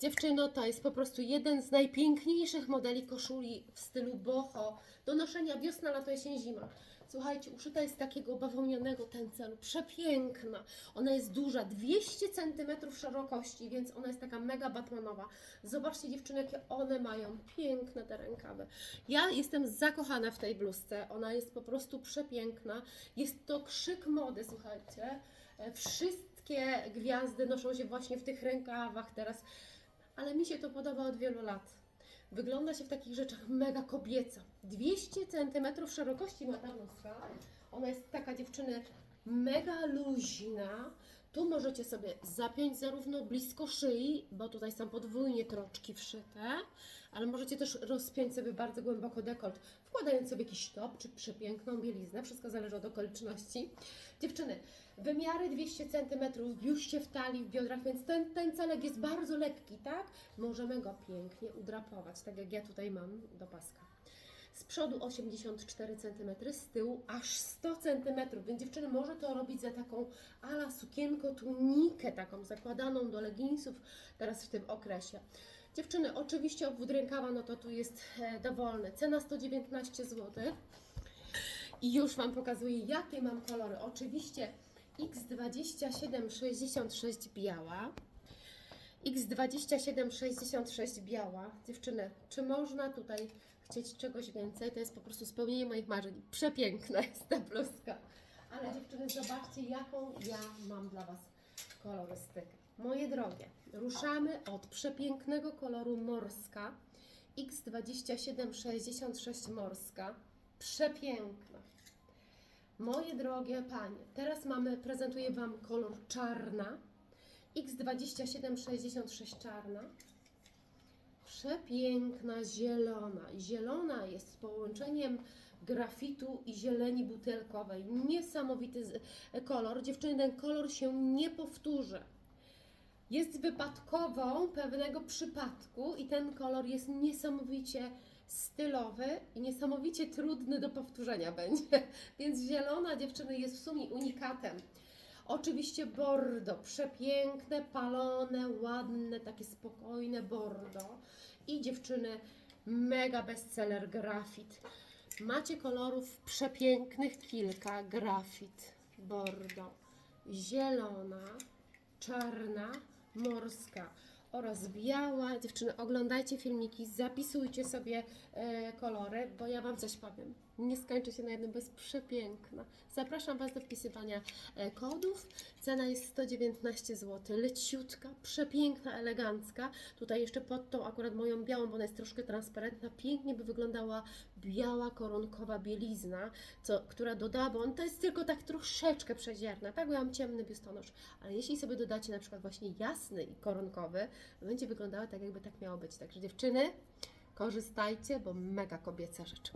Dziewczyno, to jest po prostu jeden z najpiękniejszych modeli koszuli w stylu boho do noszenia wiosna, lato, jesień, zima. Słuchajcie, uszyta jest takiego bawełnianego tencelu. Przepiękna. Ona jest duża, 200 cm szerokości, więc ona jest taka mega batmanowa. Zobaczcie dziewczyny, jakie one mają. Piękne te rękawy. Ja jestem zakochana w tej bluzce. Ona jest po prostu przepiękna. Jest to krzyk mody, słuchajcie. E, Wszystkie gwiazdy noszą się właśnie w tych rękawach teraz, ale mi się to podoba od wielu lat. Wygląda się w takich rzeczach mega kobieco. 200 cm szerokości ma ta bluzka. Ona jest taka dziewczyny mega luźna. Tu możecie sobie zapiąć zarówno blisko szyi, bo tutaj są podwójnie troczki wszyte, ale możecie też rozpiąć sobie bardzo głęboko dekolt, wkładając sobie jakiś top czy przepiękną bieliznę. Wszystko zależy od okoliczności. Dziewczyny, wymiary 200 cm w biuście, w talii, w biodrach, więc ten, ten celek jest bardzo lekki, tak? Możemy go pięknie udrapować, tak jak ja tutaj mam do paska. Z przodu 84 cm, z tyłu aż 100 cm, więc dziewczyny może to robić za taką ala sukienko, tunikę taką zakładaną do leginsów teraz w tym okresie. Dziewczyny, oczywiście obwód rękawa, no to tu jest e, dowolny. Cena 119 zł. I już Wam pokazuję, jakie mam kolory. Oczywiście X2766 biała. X2766 biała. Dziewczyny, czy można tutaj chcieć czegoś więcej? To jest po prostu spełnienie moich marzeń. Przepiękna jest ta bluzka. Ale dziewczyny, zobaczcie, jaką ja mam dla Was kolorystykę. Moje drogie, ruszamy od przepięknego koloru morska. X2766 morska. Przepiękna. Moje drogie panie, teraz mamy, prezentuję Wam kolor czarna. X2766 czarna. Przepiękna zielona. Zielona jest połączeniem grafitu i zieleni butelkowej. Niesamowity kolor. Dziewczyny, ten kolor się nie powtórzy. Jest wypadkową pewnego przypadku i ten kolor jest niesamowicie stylowy i niesamowicie trudny do powtórzenia będzie. Więc zielona dziewczyny jest w sumie unikatem. Oczywiście bordo, przepiękne, palone, ładne, takie spokojne bordo. I dziewczyny, mega bestseller grafit. Macie kolorów przepięknych kilka. Grafit, bordo, zielona, czarna, morska oraz biała. Dziewczyny, oglądajcie filmiki, zapisujcie sobie e, kolory, bo ja Wam coś powiem. Nie skończy się na jednym, bo jest przepiękna. Zapraszam Was do wpisywania e, kodów. Cena jest 119 zł. Leciutka, przepiękna, elegancka. Tutaj jeszcze pod tą akurat moją białą, bo ona jest troszkę transparentna, pięknie by wyglądała biała koronkowa bielizna, co, która doda, bo on to jest tylko tak troszeczkę przezierna, tak? Bo ja mam ciemny biustonosz, ale jeśli sobie dodacie na przykład właśnie jasny i koronkowy, będzie wyglądała tak, jakby tak miało być. Także dziewczyny, korzystajcie, bo mega kobieca rzecz.